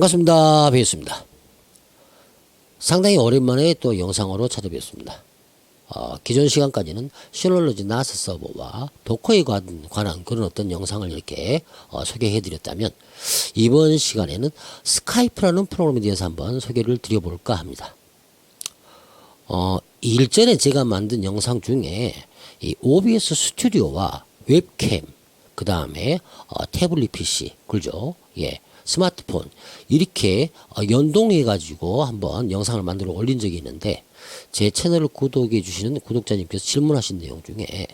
반갑습니다. 뵙겠습니다. 상당히 오랜만에 또 영상으로 찾아뵙습니다. 어, 기존 시간까지는 시놀로지 나스 서버와 도커에 관, 관한 그런 어떤 영상을 이렇게 어, 소개해 드렸다면 이번 시간에는 스카이프라는 프로그램에 대해서 한번 소개를 드려볼까 합니다. 어, 일전에 제가 만든 영상 중에 이 OBS 스튜디오와 웹캠, 그 다음에 어, 태블릿 PC, 그죠? 예. 스마트폰 이렇게 어, 연동해 가지고 한번 영상을 만들어 올린 적이 있는데 제 채널을 구독해 주시는 구독자님께서 질문하신 내용 중에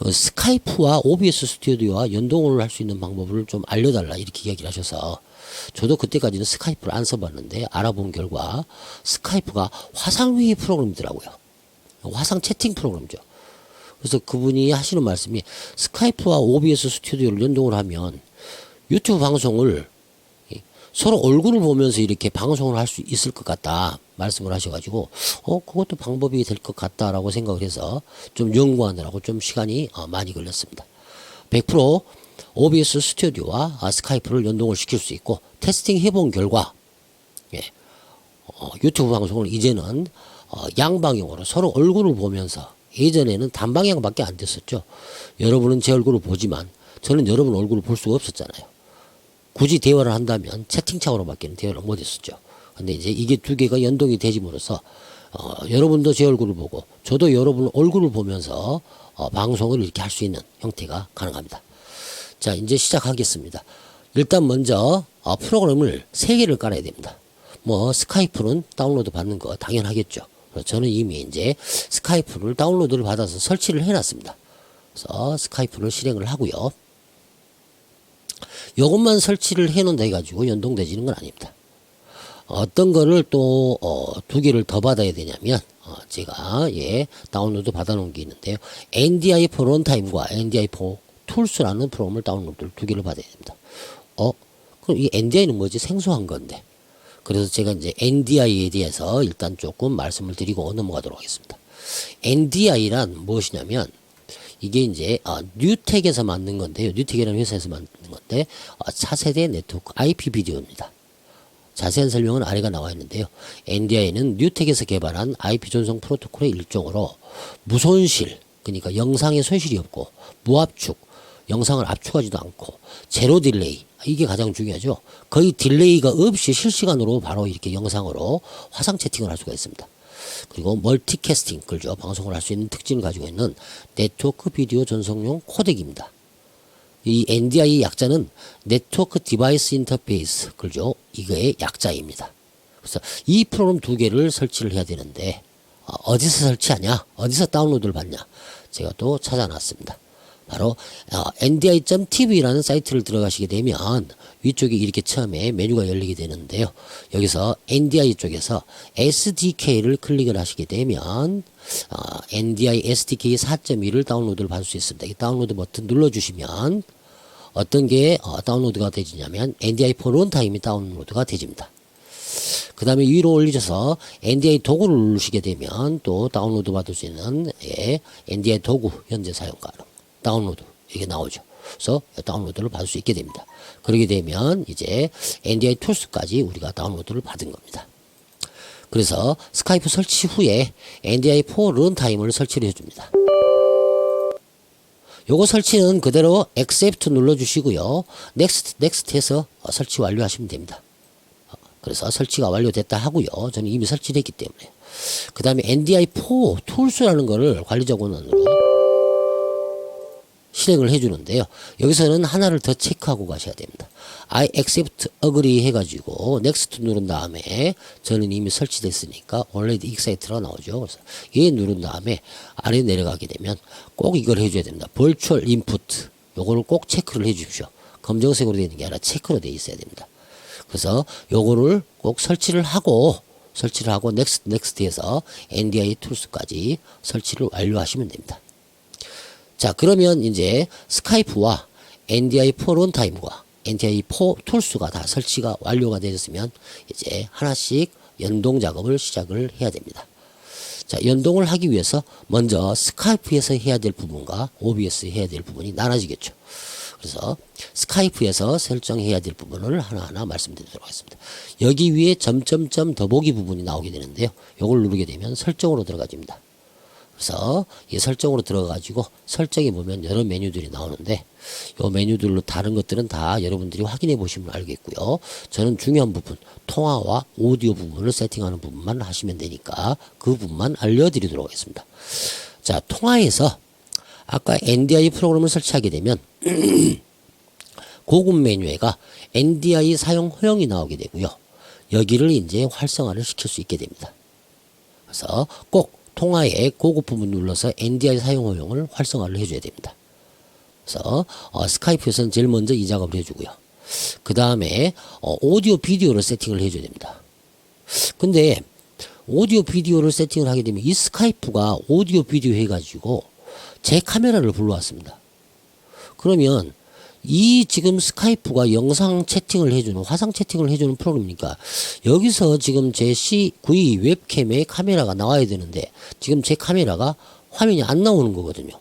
어, 스카이프와 OBS 스튜디오와 연동을 할 수 있는 방법을 좀 알려달라 이렇게 이야기를 하셔서 저도 그때까지는 스카이프를 안 써봤는데 알아본 결과 스카이프가 화상회의 프로그램이더라고요. 화상 채팅 프로그램이죠. 그래서 그분이 하시는 말씀이 스카이프와 OBS 스튜디오를 연동을 하면 유튜브 방송을 서로 얼굴을 보면서 이렇게 방송을 할 수 있을 것 같다 말씀을 하셔가지고 어 그것도 방법이 될 것 같다라고 생각을 해서 좀 연구하느라고 좀 시간이 어, 많이 걸렸습니다. 100% OBS 스튜디오와 아, 스카이프를 연동을 시킬 수 있고 테스팅 해본 결과 예, 어, 유튜브 방송을 이제는 어, 양방향으로 서로 얼굴을 보면서 예전에는 단방향밖에 안 됐었죠. 여러분은 제 얼굴을 보지만 저는 여러분 얼굴을 볼 수가 없었잖아요. 굳이 대화를 한다면 채팅창으로밖에는 대화를 못했었죠. 근데 이제 이게 두 개가 연동이 되짐으로써 어, 여러분도 제 얼굴을 보고 저도 여러분 얼굴을 보면서 어, 방송을 이렇게 할 수 있는 형태가 가능합니다. 자 이제 시작하겠습니다. 일단 먼저 어, 프로그램을 세 개를 깔아야 됩니다. 뭐 스카이프는 다운로드 받는 거 당연하겠죠. 저는 이미 이제 스카이프를 다운로드를 받아서 설치를 해놨습니다. 그래서 스카이프를 실행을 하고요. 요것만 설치를 해놓는다 해가지고 연동되지는 건 아닙니다. 어떤 거를 또, 어, 두 개를 더 받아야 되냐면, 어, 제가, 예, 다운로드 받아놓은 게 있는데요. NDI4 런타임과 NDI4 툴스라는 프로그램을 다운로드를 두 개를 받아야 됩니다. 어, 그럼 이 NDI는 뭐지? 생소한 건데. 그래서 제가 이제 NDI에 대해서 일단 조금 말씀을 드리고 넘어가도록 하겠습니다. NDI란 무엇이냐면, 이게 이제 어, 뉴텍에서 만든 건데요. 뉴텍이라는 회사에서 만든 건데 어, 차세대 네트워크 IP 비디오입니다. 자세한 설명은 아래가 나와 있는데요. NDI는 뉴텍에서 개발한 IP 전송 프로토콜의 일종으로 무손실, 그러니까 영상에 손실이 없고 무압축, 영상을 압축하지도 않고 제로 딜레이, 이게 가장 중요하죠. 거의 딜레이가 없이 실시간으로 바로 이렇게 영상으로 화상 채팅을 할 수가 있습니다. 그리고 멀티캐스팅, 그죠? 방송을 할 수 있는 특징을 가지고 있는 네트워크 비디오 전송용 코덱입니다. 이 NDI 약자는 네트워크 디바이스 인터페이스, 그죠? 이거의 약자입니다. 그래서 이 프로그램 두 개를 설치를 해야 되는데, 어, 어디서 설치하냐? 어디서 다운로드를 받냐? 제가 또 찾아놨습니다. 바로 어, ndi.tv라는 사이트를 들어가시게 되면 위쪽에 이렇게 처음에 메뉴가 열리게 되는데요. 여기서 NDI 쪽에서 SDK를 클릭을 하시게 되면 어, NDI SDK 4.1을 다운로드를 받을 수 있습니다. 이 다운로드 버튼 눌러주시면 어떤 게 어, 다운로드가 되지냐면 NDI4 런타임이 다운로드가 되집니다. 그 다음에 위로 올리셔서 NDI 도구를 누르시게 되면 또 다운로드 받을 수 있는 예, NDI 도구 현재 사용 가능. 다운로드 이게 나오죠. 그래서 다운로드를 받을 수 있게 됩니다. 그렇게 되면 이제 NDI 툴스까지 우리가 다운로드를 받은 겁니다. 그래서 스카이프 설치 후에 NDI4 런타임을 설치를 해줍니다. 요거 설치는 그대로 accept 눌러주시고요. next, next 해서 설치 완료하시면 됩니다. 그래서 설치가 완료됐다 하고요. 저는 이미 설치를 했기 때문에. 그 다음에 NDI4 툴스라는 거를 관리자 권한으로 실행을 해주는데요. 여기서는 하나를 더 체크하고 가셔야 됩니다. I accept agree 해가지고 next 누른 다음에 저는 이미 설치됐으니까 already excited가 나오죠. 그래서 얘 누른 다음에 아래 내려가게 되면 꼭 이걸 해줘야 됩니다. virtual input 요거를 꼭 체크를 해주십시오. 검정색으로 되어 있는 게 아니라 체크로 되어 있어야 됩니다. 그래서 요거를 꼭 설치를 하고 설치를 하고 next next 해서 NDI 툴스까지 설치를 완료하시면 됩니다. 자, 그러면 이제 스카이프와 NDI4 런타임과 NDI4 툴스가 다 설치가 완료가 되었으면 이제 하나씩 연동 작업을 시작을 해야 됩니다. 자, 연동을 하기 위해서 먼저 스카이프에서 해야 될 부분과 OBS 해야 될 부분이 나눠지겠죠. 그래서 스카이프에서 설정해야 될 부분을 하나하나 말씀드리도록 하겠습니다. 여기 위에 점점점 더보기 부분이 나오게 되는데요. 요걸 누르게 되면 설정으로 들어가집니다. 그래서 이 설정으로 들어가지고 설정에 보면 여러 메뉴들이 나오는데 요 메뉴들로 다른 것들은 다 여러분들이 확인해 보시면 알겠고요. 저는 중요한 부분 통화와 오디오 부분을 세팅하는 부분만 하시면 되니까 그 부분만 알려드리도록 하겠습니다. 자 통화에서 아까 NDI 프로그램을 설치하게 되면 고급 메뉴에가 NDI 사용 허용이 나오게 되고요. 여기를 이제 활성화를 시킬 수 있게 됩니다. 그래서 꼭 통화의 고급 부분 눌러서 NDI 사용 허용을 활성화를 해줘야 됩니다. 그래서 어, 스카이프에서는 제일 먼저 이 작업을 해주고요. 그 다음에 어, 오디오 비디오를 세팅을 해줘야 됩니다. 근데 오디오 비디오를 세팅을 하게 되면 이 스카이프가 오디오 비디오 해가지고 제 카메라를 불러왔습니다. 그러면 이 지금 스카이프가 영상 채팅을 해주는 화상 채팅을 해주는 프로그램이니까 여기서 지금 제 C92 웹캠에 카메라가 나와야 되는데 지금 제 카메라가 화면이 안 나오는 거거든요.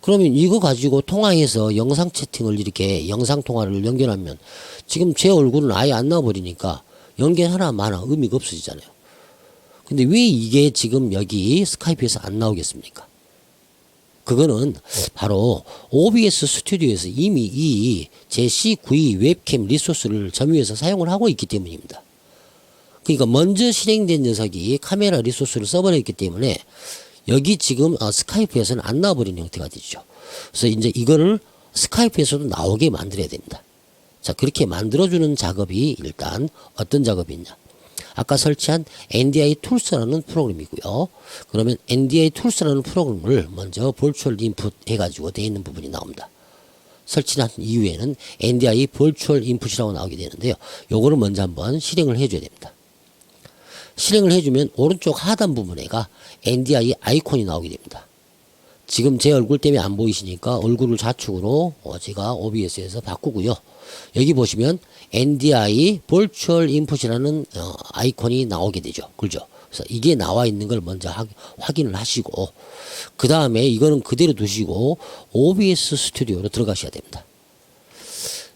그러면 이거 가지고 통화해서 영상 채팅을 이렇게 영상 통화를 연결하면 지금 제 얼굴은 아예 안 나와버리니까 연결 하나마나 의미가 없어지잖아요. 근데 왜 이게 지금 여기 스카이프에서 안 나오겠습니까? 그거는 바로 OBS 스튜디오에서 이미 이 제-C92 웹캠 리소스를 점유해서 사용을 하고 있기 때문입니다. 그러니까 먼저 실행된 녀석이 카메라 리소스를 써버렸기 때문에 여기 지금 어, 스카이프에서는 안 나와버리는 형태가 되죠. 그래서 이제 이거를 스카이프에서도 나오게 만들어야 됩니다. 자, 그렇게 만들어주는 작업이 일단 어떤 작업이냐. 아까 설치한 NDI 툴스라는 프로그램이고요. 그러면 NDI 툴스라는 프로그램을 먼저 볼추얼 인풋 해가지고 되어 있는 부분이 나옵니다. 설치한 이후에는 NDI 볼추얼 인풋이라고 나오게 되는데요. 요거를 먼저 한번 실행을 해줘야 됩니다. 실행을 해주면 오른쪽 하단 부분에가 NDI 아이콘이 나오게 됩니다. 지금 제 얼굴 때문에 안 보이시니까 얼굴을 좌측으로 어, 제가 OBS에서 바꾸고요. 여기 보시면 NDI Virtual Input이라는 어, 아이콘이 나오게 되죠. 그죠? 그래서 이게 나와 있는 걸 먼저 하, 확인을 하시고 그 다음에 이거는 그대로 두시고 OBS 스튜디오로 들어가셔야 됩니다.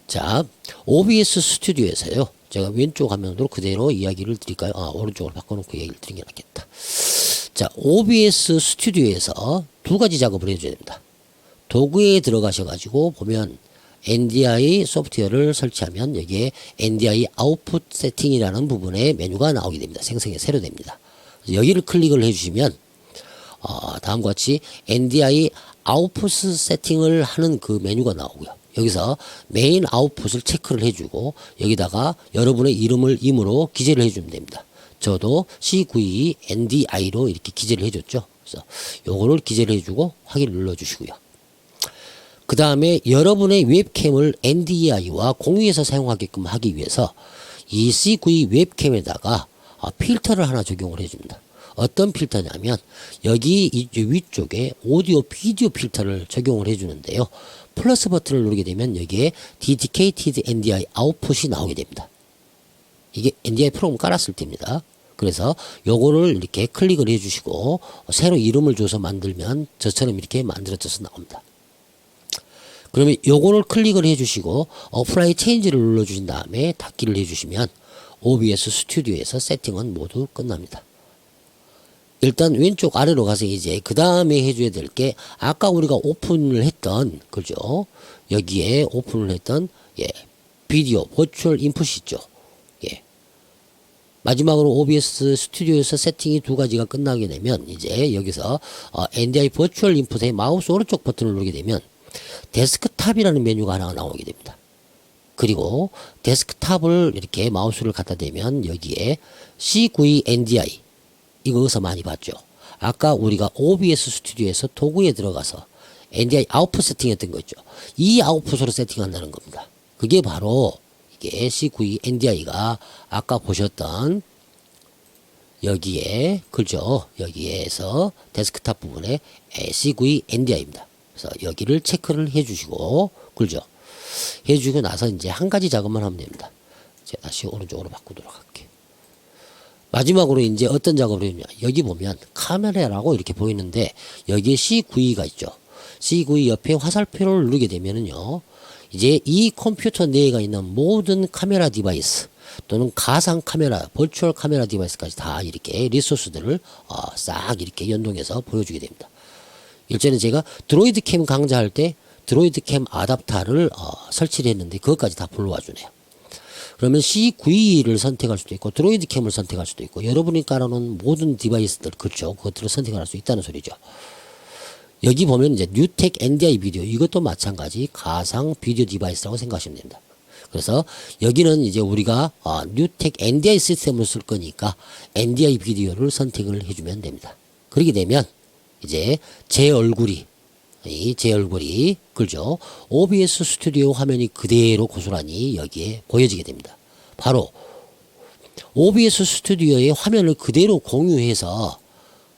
자, OBS 스튜디오에서요. 제가 왼쪽 화면으로 그대로 이야기를 드릴까요? 아, 오른쪽으로 바꿔놓고 이야기를 드리는 게 낫겠다. 자, OBS 스튜디오에서 두 가지 작업을 해줘야 됩니다. 도구에 들어가셔가지고 보면 NDI 소프트웨어를 설치하면 여기에 NDI 아웃풋 세팅이라는 부분에 메뉴가 나오게 됩니다. 생성이 새로 됩니다. 여기를 클릭을 해주시면 어, 다음과 같이 NDI 아웃풋 세팅을 하는 그 메뉴가 나오고요. 여기서 메인 아웃풋을 체크를 해주고 여기다가 여러분의 이름을 임으로 기재를 해주면 됩니다. 저도 C92 NDI로 이렇게 기재를 해줬죠. 그래서 요거를 기재를 해주고 확인 눌러주시고요. 그 다음에 여러분의 웹캠을 NDI와 공유해서 사용하게끔 하기 위해서 이 C92 웹캠에다가 아, 필터를 하나 적용을 해줍니다. 어떤 필터냐면 여기 이 위쪽에 오디오 비디오 필터를 적용을 해주는데요. 플러스 버튼을 누르게 되면 여기에 Dedicated NDI 아웃풋이 나오게 됩니다. 이게 NDI 프로그램 깔았을 때입니다. 그래서 요거를 이렇게 클릭을 해주시고 새로 이름을 줘서 만들면 저처럼 이렇게 만들어져서 나옵니다. 그러면 요거를 클릭을 해주시고 어플라이 체인지를 눌러주신 다음에 닫기를 해주시면 OBS 스튜디오에서 세팅은 모두 끝납니다. 일단 왼쪽 아래로 가서 이제 그 다음에 해줘야 될 게 아까 우리가 오픈을 했던 그죠? 여기에 오픈을 했던 예 비디오 버추얼 인풋이 있죠? 예. 마지막으로 OBS 스튜디오에서 세팅이 두 가지가 끝나게 되면 이제 여기서 어, NDI 버추얼 인풋의 마우스 오른쪽 버튼을 누르게 되면 데스크탑이라는 메뉴가 하나 나오게 됩니다. 그리고 데스크탑을 이렇게 마우스를 갖다 대면 여기에 C92 NDI 이거 어디서 많이 봤죠. 아까 우리가 OBS 스튜디오에서 도구에 들어가서 NDI 아웃풋 세팅했던 거 있죠. 이 아웃풋으로 세팅한다는 겁니다. 그게 바로 이게 C92 NDI가 아까 보셨던 여기에 그죠 여기에서 데스크탑 부분에 C92 NDI입니다. 그래서 여기를 체크를 해주시고 그죠 해주고 나서 이제 한 가지 작업만 하면 됩니다. 제가 다시 오른쪽으로 바꾸도록 할게요. 마지막으로 이제 어떤 작업을 했냐 여기 보면 카메라라고 이렇게 보이는데 여기에 C92가 있죠. C92 옆에 화살표를 누르게 되면은요. 이제 이 컴퓨터 내에 있는 모든 카메라 디바이스 또는 가상 카메라, 버추얼 카메라 디바이스까지 다 이렇게 리소스들을 어, 싹 이렇게 연동해서 보여주게 됩니다. 일전에 제가 드로이드 캠 강좌할 때 드로이드 캠 아답터를 어, 설치를 했는데 그것까지 다 불러와 주네요. 그러면 C92를 선택할 수도 있고 드로이드 캠을 선택할 수도 있고 여러분이 깔아놓은 모든 디바이스들 그렇죠. 그것들을 선택할 수 있다는 소리죠. 여기 보면 이제 뉴텍 NDI 비디오 이것도 마찬가지 가상 비디오 디바이스라고 생각하시면 됩니다. 그래서 여기는 이제 우리가 어, 뉴텍 NDI 시스템을 쓸 거니까 NDI 비디오를 선택을 해주면 됩니다. 그렇게 되면 이제 제 얼굴이 이제 얼굴이 그죠 OBS 스튜디오 화면이 그대로 고스란히 여기에 보여지게 됩니다. 바로 OBS 스튜디오의 화면을 그대로 공유해서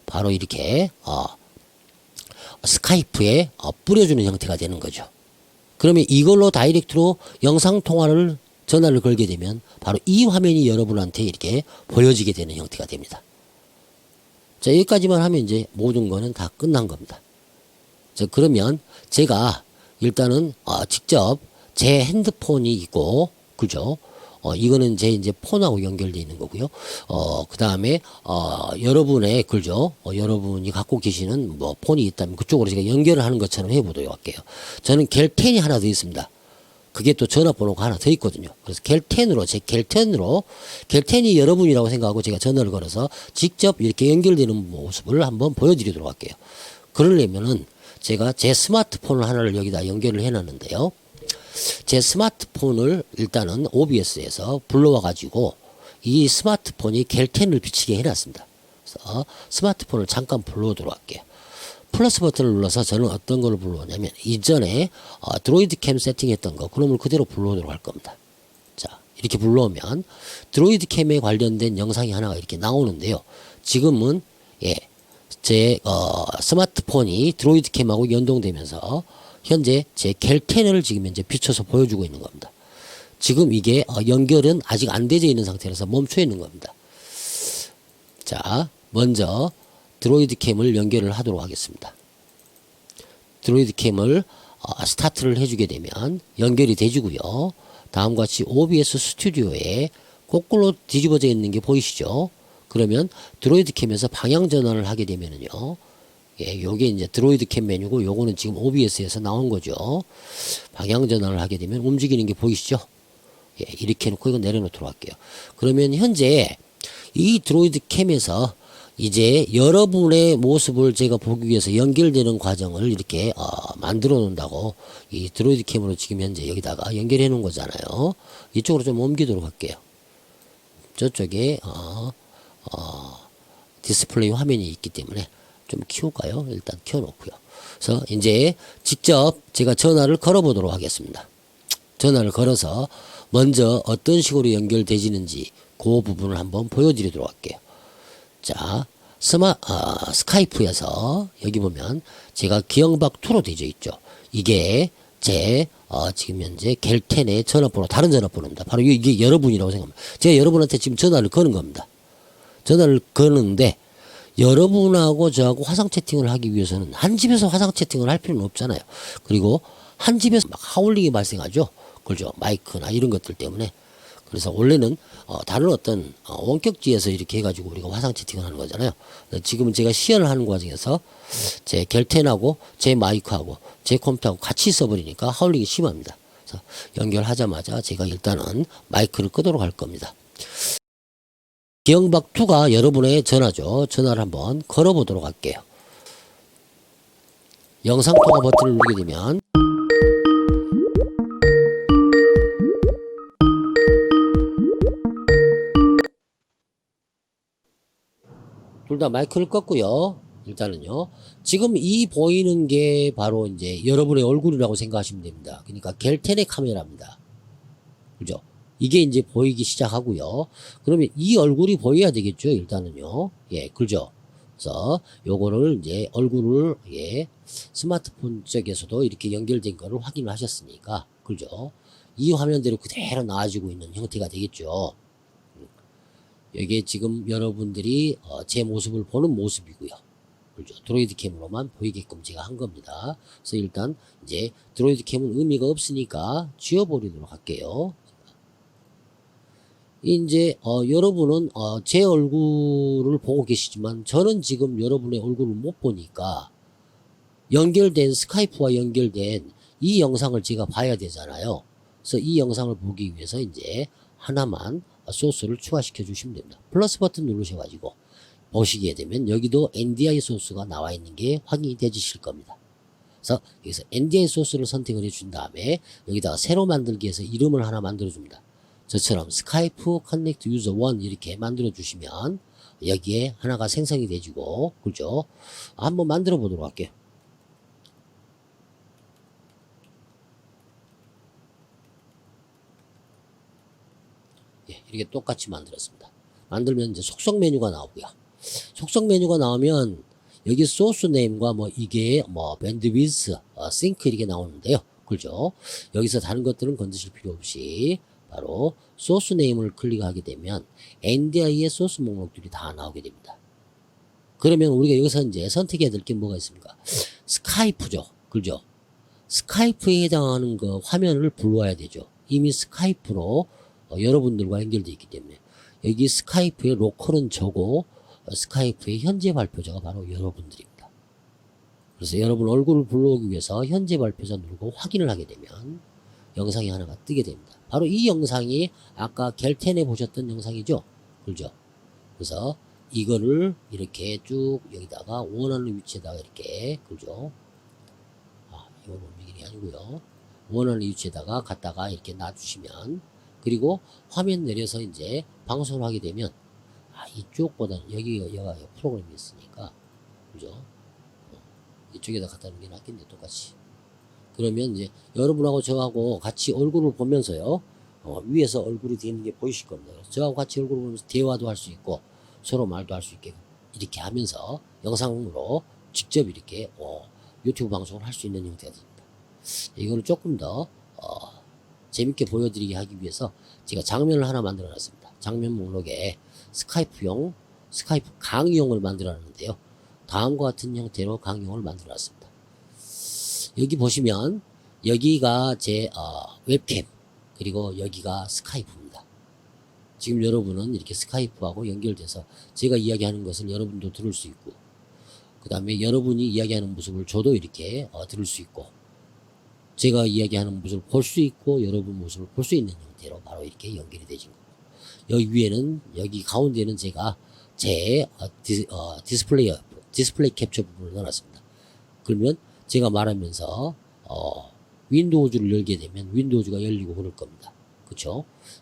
바로 이렇게 어, 스카이프에 어, 뿌려주는 형태가 되는 거죠. 그러면 이걸로 다이렉트로 영상 통화를 전화를 걸게 되면 바로 이 화면이 여러분한테 이렇게 보여지게 되는 형태가 됩니다. 자, 여기까지만 하면 이제 모든 거는 다 끝난 겁니다. 자, 그러면 제가 일단은 어, 직접 제 핸드폰이 있고, 그죠? 어, 이거는 제 이제 폰하고 연결되어 있는 거고요. 어, 그 다음에, 어, 여러분의, 그죠? 어, 여러분이 갖고 계시는 뭐 폰이 있다면 그쪽으로 제가 연결을 하는 것처럼 해보도록 할게요. 저는 겔텐이 하나 더 있습니다. 그게 또 전화번호가 하나 더 있거든요. 그래서 겔텐으로, 제 겔텐으로, 겔텐이 여러분이라고 생각하고 제가 전화를 걸어서 직접 이렇게 연결되는 모습을 한번 보여드리도록 할게요. 그러려면은 제가 제 스마트폰을 하나를 여기다 연결을 해놨는데요. 제 스마트폰을 일단은 OBS에서 불러와 가지고 이 스마트폰이 겔텐을 비치게 해놨습니다. 그래서 스마트폰을 잠깐 불러오도록 할게요. 플러스 버튼을 눌러서 저는 어떤 걸 불러오냐면 이전에 어, 드로이드 캠 세팅했던 거 그놈을 그대로 불러오도록 할 겁니다. 자 이렇게 불러오면 드로이드 캠에 관련된 영상이 하나가 이렇게 나오는데요. 지금은 예, 제 어, 스마트폰이 드로이드 캠하고 연동되면서 현재 제 겔텐을 지금 현재 비춰서 보여주고 있는 겁니다. 지금 이게 어, 연결은 아직 안 되어 있는 상태라서 멈춰 있는 겁니다. 자, 먼저 드로이드 캠을 연결을 하도록 하겠습니다. 드로이드 캠을 어, 스타트를 해주게 되면 연결이 돼주고요. 다음과 같이 OBS 스튜디오에 거꾸로 뒤집어져 있는 게 보이시죠? 그러면 드로이드 캠에서 방향 전환을 하게 되면은요. 예, 요게 이제 드로이드 캠 메뉴고 요거는 지금 OBS에서 나온 거죠. 방향 전환을 하게 되면 움직이는 게 보이시죠? 예, 이렇게 해놓고 이거 내려놓도록 할게요. 그러면 현재 이 드로이드 캠에서 이제 여러분의 모습을 제가 보기 위해서 연결되는 과정을 이렇게 어, 만들어 놓는다고 이 드로이드 캠으로 지금 현재 여기다가 연결해 놓은 거잖아요. 이쪽으로 좀 옮기도록 할게요. 저쪽에 어, 어, 디스플레이 화면이 있기 때문에 좀 키울까요? 일단 키워놓고요. 그래서 이제 직접 제가 전화를 걸어보도록 하겠습니다. 전화를 걸어서 먼저 어떤 식으로 연결되지는지 그 부분을 한번 보여드리도록 할게요. 자, 스마, 어, 스카이프에서 여기 보면 제가 기영박2로 되어 있죠. 이게 제 어, 지금 현재 겔텐의 전화번호 다른 전화번호입니다. 바로 이게 여러분이라고 생각합니다. 제가 여러분한테 지금 전화를 거는 겁니다. 전화를 거는데 여러분하고 저하고 화상 채팅을 하기 위해서는 한 집에서 화상 채팅을 할 필요는 없잖아요. 그리고 한 집에서 막 하울링이 발생하죠. 그죠? 마이크나 이런 것들 때문에. 그래서 원래는 어, 다른 어떤 어, 원격지에서 이렇게 해가지고 우리가 화상 채팅을 하는 거잖아요. 지금은 제가 시연을 하는 과정에서 제 겔텐하고 제 마이크하고 제 컴퓨터하고 같이 써버리니까 하울링이 심합니다. 그래서 연결하자마자 제가 일단은 마이크를 끄도록 할 겁니다. 기영박2가 여러분의 전화죠. 전화를 한번 걸어보도록 할게요. 영상통화 버튼을 누르게 되면 둘 다 마이크를 껐고요. 일단은요. 지금 이 보이는 게 바로 이제 여러분의 얼굴이라고 생각하시면 됩니다. 그러니까 겔텐의 카메라입니다. 그죠? 이게 이제 보이기 시작하고요. 그러면 이 얼굴이 보여야 되겠죠. 일단은요. 예, 그죠? 그래서 요거를 이제 얼굴을 예, 스마트폰 쪽에서도 이렇게 연결된 거를 확인을 하셨으니까 그죠? 이 화면대로 그대로 나와지고 있는 형태가 되겠죠. 이게 지금 여러분들이 어, 제 모습을 보는 모습이고요. 그죠? 드로이드 캠으로만 보이게끔 제가 한 겁니다. 그래서 일단 이제 드로이드 캠은 의미가 없으니까 지워버리도록 할게요. 이제 어, 여러분은 어, 제 얼굴을 보고 계시지만 저는 지금 여러분의 얼굴을 못 보니까 연결된 스카이프와 연결된 이 영상을 제가 봐야 되잖아요. 그래서 이 영상을 보기 위해서 이제 하나만 소스를 추가시켜 주시면 됩니다. 플러스 버튼 누르셔가지고 보시게 되면 여기도 NDI 소스가 나와 있는 게 확인이 되실 겁니다. 그래서 여기서 NDI 소스를 선택을 해준 다음에 여기다가 새로 만들기 위해서 이름을 하나 만들어 줍니다. 저처럼 스카이프 커넥트 유저 1 이렇게 만들어 주시면 여기에 하나가 생성이 되지고 그죠? 한번 만들어 보도록 할게요. 예, 이렇게 똑같이 만들었습니다. 만들면 이제 속성 메뉴가 나오고요. 속성 메뉴가 나오면 여기 소스 네임과 뭐 이게 뭐 밴드 위스, 어, 싱크 이렇게 나오는데요. 그죠? 여기서 다른 것들은 건드실 필요 없이 바로 소스 네임을 클릭하게 되면 NDI의 소스 목록들이 다 나오게 됩니다. 그러면 우리가 여기서 이제 선택해야 될 게 뭐가 있습니까? 스카이프죠. 그죠? 스카이프에 해당하는 그 화면을 불러와야 되죠. 이미 스카이프로 어, 여러분들과 연결되어 있기 때문에 여기 스카이프의 로컬은 저고 어, 스카이프의 현재 발표자가 바로 여러분들입니다. 그래서 여러분 얼굴을 불러오기 위해서 현재 발표자 누르고 확인을 하게 되면 영상이 하나가 뜨게 됩니다. 바로 이 영상이 아까 겔텐에 보셨던 영상이죠. 그죠? 그래서 이거를 이렇게 쭉 여기다가 원하는 위치에다가 이렇게 그죠? 아, 이건 옮기기 아니고요. 원하는 위치에다가 갖다가 이렇게 놔주시면 그리고 화면 내려서 이제 방송을 하게 되면 아, 이쪽보다는 여기가 여가 프로그램이 있으니까 그죠? 어, 이쪽에다 갖다 놓는 게 낫겠네 똑같이. 그러면 이제 여러분하고 저하고 같이 얼굴을 보면서요. 어, 위에서 얼굴이 되는 게 보이실 겁니다. 저하고 같이 얼굴을 보면서 대화도 할 수 있고 서로 말도 할 수 있게 이렇게 하면서 영상으로 직접 이렇게 어, 유튜브 방송을 할 수 있는 형태가 됩니다. 이거를 조금 더 어, 재밌게 보여드리게 하기 위해서 제가 장면을 하나 만들어 놨습니다. 장면 목록에 스카이프용, 스카이프 강의용을 만들어 놨는데요. 다음과 같은 형태로 강의용을 만들어 놨습니다. 여기 보시면 여기가 제 어, 웹캠 그리고 여기가 스카이프입니다. 지금 여러분은 이렇게 스카이프하고 연결돼서 제가 이야기하는 것을 여러분도 들을 수 있고 그 다음에 여러분이 이야기하는 모습을 저도 이렇게 어, 들을 수 있고 제가 이야기하는 모습을 볼 수 있고 여러분 모습을 볼 수 있는 형태로 바로 이렇게 연결이 되진 거고 여기 위에는 여기 가운데는 제가 제 어, 디, 어, 디스플레이 디스플레이 캡처 부분을 넣어놨습니다. 그러면 제가 말하면서 어, 윈도우즈를 열게 되면 윈도우즈가 열리고 그럴 겁니다.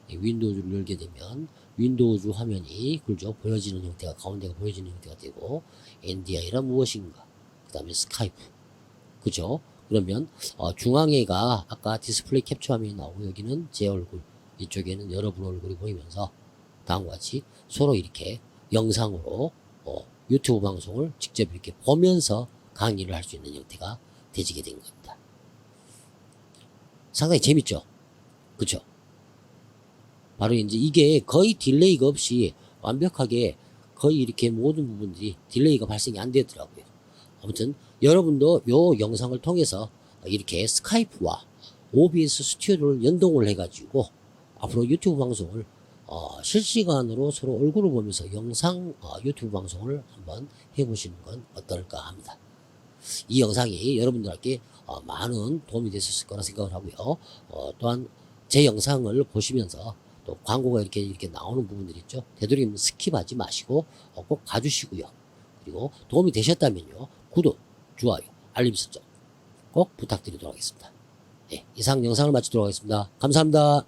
이 윈도우즈를 열게 되면 윈도우즈 화면이 그죠 보여지는 형태가 가운데가 보여지는 형태가 되고 NDI란 무엇인가 그 다음에 스카이프 그죠? 그러면 어, 중앙에가 아까 디스플레이 캡처 화면이 나오고 여기는 제 얼굴 이쪽에는 여러분 얼굴이 보이면서 다음과 같이 서로 이렇게 영상으로 어, 유튜브 방송을 직접 이렇게 보면서 강의를 할 수 있는 형태가 되지게 된 겁니다. 상당히 재밌죠? 그쵸? 바로 이제 이게 거의 딜레이가 없이 완벽하게 거의 이렇게 모든 부분들이 딜레이가 발생이 안 되더라고요. 아무튼 여러분도 요 영상을 통해서 이렇게 스카이프와 OBS 스튜디오를 연동을 해가지고 앞으로 유튜브 방송을 어, 실시간으로 서로 얼굴을 보면서 영상 어, 유튜브 방송을 한번 해보시는 건 어떨까 합니다. 이 영상이 여러분들께 어, 많은 도움이 됐을 거라 생각을 하고요. 어, 또한 제 영상을 보시면서 또 광고가 이렇게 이렇게 나오는 부분들 있죠. 되도록이면 스킵하지 마시고 어, 꼭 봐주시고요. 그리고 도움이 되셨다면요. 구독, 좋아요, 알림 설정 꼭 부탁드리도록 하겠습니다. 네, 이상 영상을 마치도록 하겠습니다. 감사합니다.